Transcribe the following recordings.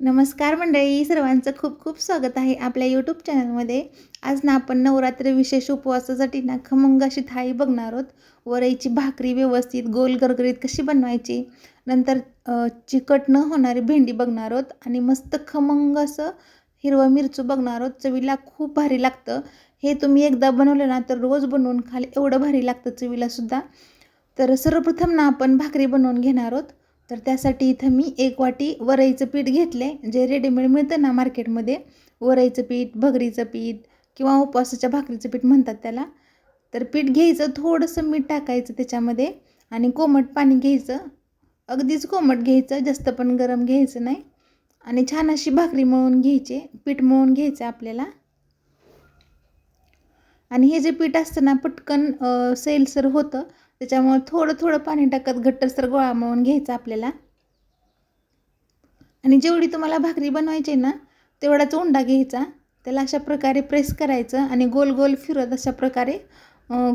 नमस्कार मंडळी सर्वांचं खूप खूप स्वागत आहे आपल्या यूट्यूब चॅनलमध्ये आज ना आपण नवरात्र विशेष उपवासासाठी ना खमंग अशी थाळी बघणार आहोत. वरईची भाकरी व्यवस्थित गोल गरगरीत कशी बनवायची नंतर चिकट न होणारी भेंडी बघणार आहोत आणि मस्त खमंग असं हिरवं मिरचू बघणार आहोत. चवीला खूप भारी लागतं. हे तुम्ही एकदा बनवलं ना तर रोज बनवून खाल एवढं भारी लागतं चवीलासुद्धा तर सर्वप्रथम ना आपण भाकरी बनवून घेणार आहोत. तर त्यासाठी इथं मी एक वाटी वरईचं पीठ घेतलं आहे जे रेडीमेड मिळतं ना मार्केटमध्ये वरईचं पीठ भगरीचं पीठ किंवा उपवासाच्या भाकरीचं पीठ म्हणतात त्याला. तर पीठ घ्यायचं थोडंसं मीठ टाकायचं त्याच्यामध्ये आणि कोमट पाणी घ्यायचं. अगदीच कोमट घ्यायचं जास्त पण गरम घ्यायचं नाही. आणि छान अशी भाकरी मळून घ्यायची पीठ मळून घ्यायचं आपल्याला. आणि हे जे पीठ असतं ना पटकन सैलसर होतं. त्याच्यामुळे थोडं थोडं पाणी टाकत घट्टसर गोळा मळून घ्यायचा आपल्याला. आणि जेवढी तुम्हाला भाकरी बनवायची आहे ना तेवढाच उंडा घ्यायचा. त्याला अशा प्रकारे प्रेस करायचं आणि गोल गोल फिरत अशा प्रकारे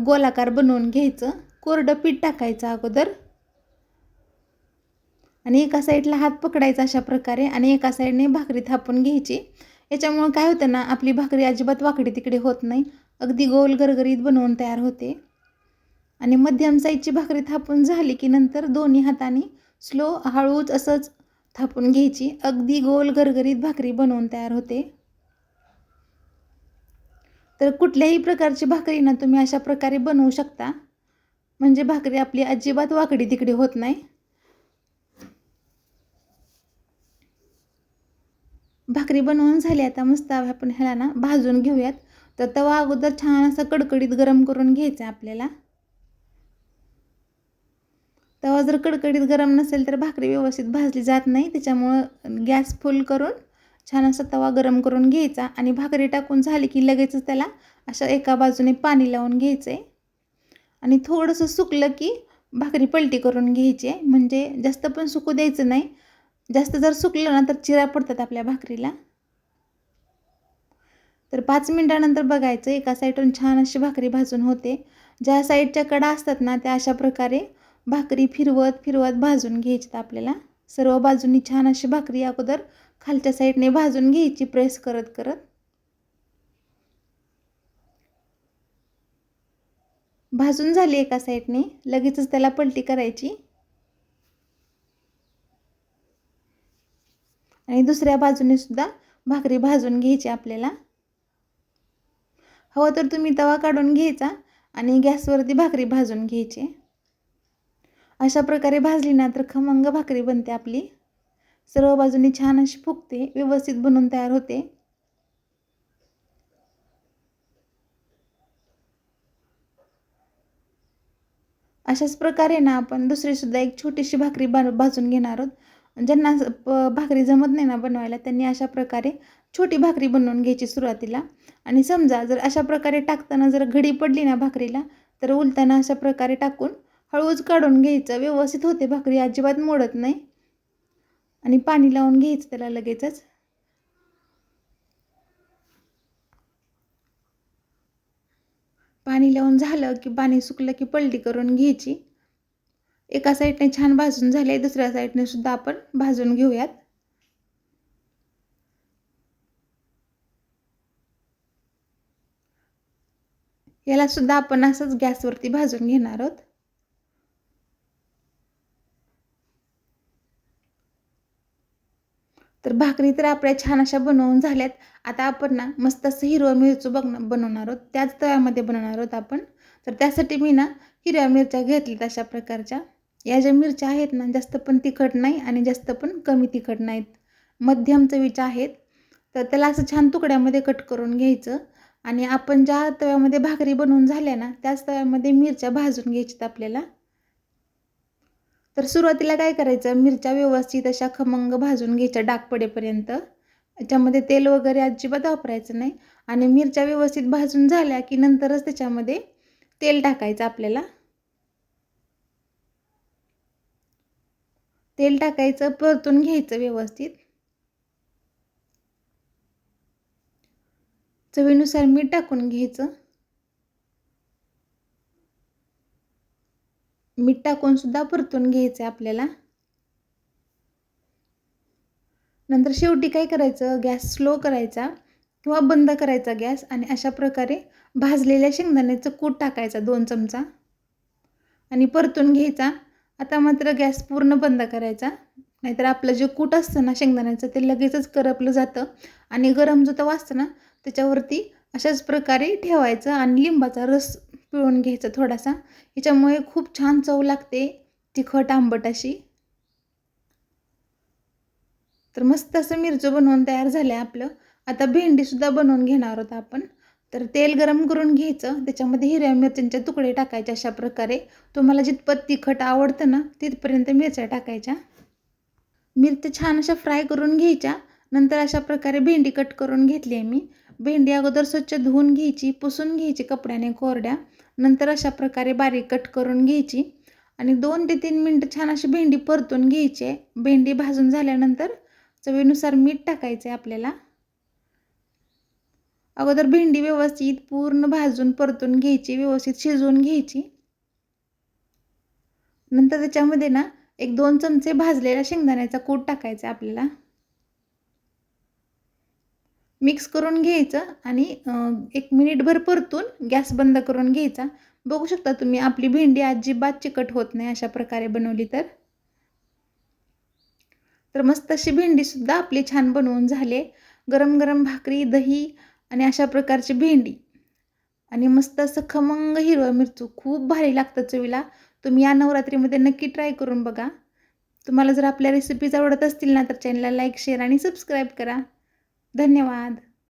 गोलाकार बनवून घ्यायचं. कोरडं पीठ टाकायचं अगोदर. आणि एका साईडला हात पकडायचा अशा प्रकारे आणि एका साईडने भाकरी थापून घ्यायची. याच्यामुळं काय होतं ना आपली भाकरी अजिबात वाकडी तिकडे होत नाही. अगदी गोल गरगरीत बनवून तयार होते. आणि मध्यम साईजची भाकरी थापून झाली की नंतर दोन्ही हाताने स्लो हळूच असंच थापून घ्यायची. अगदी गोल गरगरीत भाकरी बनवून तयार होते. तर कुठल्याही प्रकारची भाकरी ना तुम्ही अशा प्रकारे बनवू शकता. म्हणजे भाकरी आपली अजिबात वाकडी तिकडी होत नाही. भाकरी बनवून झाली आता मस्त आपण ह्याला ना भाजून घेऊयात. तर तवा अगोदर छान असा कडकडीत गरम करून घ्यायचा आपल्याला. तवा जर कडकडीत गरम नसेल तर भाकरी व्यवस्थित भाजली जात नाही. त्याच्यामुळं गॅस फुल करून छान असा तवा गरम करून घ्यायचा आणि भाकरी टाकून झाली की लगेचच त्याला अशा एका बाजूने पाणी लावून घ्यायचं आहे आणि थोडंसं सुकलं की भाकरी पलटी करून घ्यायची आहे. म्हणजे जास्त पण सुकू द्यायचं नाही. जास्त जर सुकलं ना तर चिरा पडतात आपल्या भाकरीला. तर पाच मिनटानंतर बघायचं एका साईडून छान अशी भाकरी भाजून होते. ज्या साईडच्या कडा असतात ना त्या अशा प्रकारे भाकरी फिरवत फिरवत भाजून घ्यायची आपल्याला. सर्व बाजूंनी छान अशी भाकरी अगोदर खालच्या साईडने भाजून घ्यायची प्रेस करत करत. भाजून झाली एका साईडने. लगेचच त्याला पलटी करायची. आणि दुसऱ्या बाजूने सुद्धा भाकरी भाजून घ्यायची आपल्याला. हवं तर तुम्ही तवा काढून घ्यायचा आणि गॅसवरती भाकरी भाजून घ्यायची. अशा प्रकारे भाजली ना तर खमंग भाकरी बनते आपली. सर्व बाजूनी छान अशी फुगते व्यवस्थित बनवून तयार होते. अशाच प्रकारे ना आपण दुसरीसुद्धा एक छोटीशी भाकरी बा भाजून घेणार आहोत. ज्यांना प भाकरी जमत नाही ना बनवायला त्यांनी अशा प्रकारे छोटी भाकरी बनवून घ्यायची सुरुवातीला. आणि समजा जर अशा प्रकारे टाकताना जर घडी पडली ना भाकरीला तर उलताना अशा प्रकारे टाकून हळूच काढून घ्यायचं. व्यवस्थित होते भाकरी अजिबात मोडत नाही. आणि पाणी लावून घ्यायचं त्याला लगेचच. पाणी लावून झालं की पाणी सुकलं की पलटी करून घ्यायची. एका साईडने छान भाजून झाले दुसऱ्या साईडने सुद्धा आपण भाजून घेऊयात. याला सुद्धा आपण असंच गॅसवरती भाजून घेणार आहोत. तर भाकरी तर आपल्या छान अशा बनवून झाल्यात. आता आपण ना मस्त असं हिरवं मिरचू बघ बनवणार आहोत. त्याच तव्यामध्ये बनवणार आहोत आपण. तर त्यासाठी मी ना हिरव्या मिरच्या घेतल्यात अशा प्रकारच्या. या ज्या मिरच्या आहेत ना जास्त पण तिखट नाही आणि जास्त पण कमी तिखट नाहीत. मध्यम चवीच्या आहेत. तर त्याला असं छान तुकड्यामध्ये कट करून घ्यायचं. आणि आपण ज्या तव्यामध्ये भाकरी बनवून झाल्या ना त्याच तव्यामध्ये मिरच्या भाजून घ्यायच्यात आपल्याला. तर सुरुवातीला काय करायचं? मिरच्या व्यवस्थित अशा खमंग भाजून घ्यायच्या डाग पडेपर्यंत याच्यामध्ये तेल वगैरे अजिबात वापरायचं नाही. आणि मिरच्या व्यवस्थित भाजून झाल्या की नंतरच त्याच्यामध्ये तेल टाकायचं आपल्याला. तेल टाकायचं परतून घ्यायचं व्यवस्थित. चवीनुसार मीठ टाकून घ्यायचं. मीठ टाकून सुद्धा परतून घ्यायचं आहे आपल्याला. नंतर शेवटी काय करायचं? गॅस स्लो करायचा किंवा बंद करायचा गॅस आणि अशा प्रकारे भाजलेल्या शेंगदाण्याचं कूट टाकायचा दोन चमचा. आणि परतून घ्यायचा. आता मात्र गॅस पूर्ण बंद करायचा. नाहीतर आपलं जे कूट असतं ना शेंगदाण्याचं ते लगेचच करपलं जातं आणि गरम जो तवा असतं ना त्याच्यावरती अशाच प्रकारे ठेवायचं आणि लिंबाचा रस पिळून घ्यायचा थोडासा. ह्याच्यामुळे खूप छान चव लागते तिखट आंबट अशी तर मस्त असं मिरचं बनवून तयार झालं आहे आपलं. आता भेंडीसुद्धा बनवून घेणार आहोत आपण. तर तेल गरम करून घ्यायचं. त्याच्यामध्ये हिरव्या मिरच्यांचे तुकडे टाकायचे अशा प्रकारे. तुम्हाला जितपत तिखट आवडतं ना तिथपर्यंत मिरच्या टाकायच्या. मिरच्या छान अशा फ्राय करून घ्यायच्या. नंतर अशा प्रकारे भेंडी कट करून घेतली आहे मी. भेंडी अगोदर स्वच्छ धुवून घ्यायची पुसून घ्यायची कपड्याने कोरड्या. नंतर अशा प्रकारे बारीक कट करून घ्यायची. आणि दोन ते तीन मिनटं छान अशी भेंडी परतून घ्यायची. आहे भेंडी भाजून झाल्यानंतर चवीनुसार मीठ टाकायचं आहे आपल्याला. अगोदर भेंडी व्यवस्थित पूर्ण भाजून परतून घ्यायची व्यवस्थित शिजवून घ्यायची. नंतर त्याच्यामध्ये ना एक दोन चमचे भाजलेला शेंगदाण्याचा कूट टाकायचा आपल्याला. मिक्स करून घ्यायचं आणि एक मिनिटभर परतून गॅस बंद करून घ्यायचा. बघू शकता तुम्ही आपली भेंडी अजिबात चिकट होत नाही अशा प्रकारे बनवली तर. तर मस्त अशी भेंडीसुद्धा आपली छान बनवून झाले. गरम गरम भाकरी दही आणि अशा प्रकारची भेंडी. आणि मस्त असं खमंग हिरवं मिरचू खूप भारी लागतं चवीला. तुम्ही या नवरात्रीमध्ये नक्की ट्राय करून बघा. तुम्हाला जर आपल्या रेसिपीज आवडत असतील ना तर चॅनलला लाईक शेअर आणि सबस्क्राईब करा. धन्यवाद.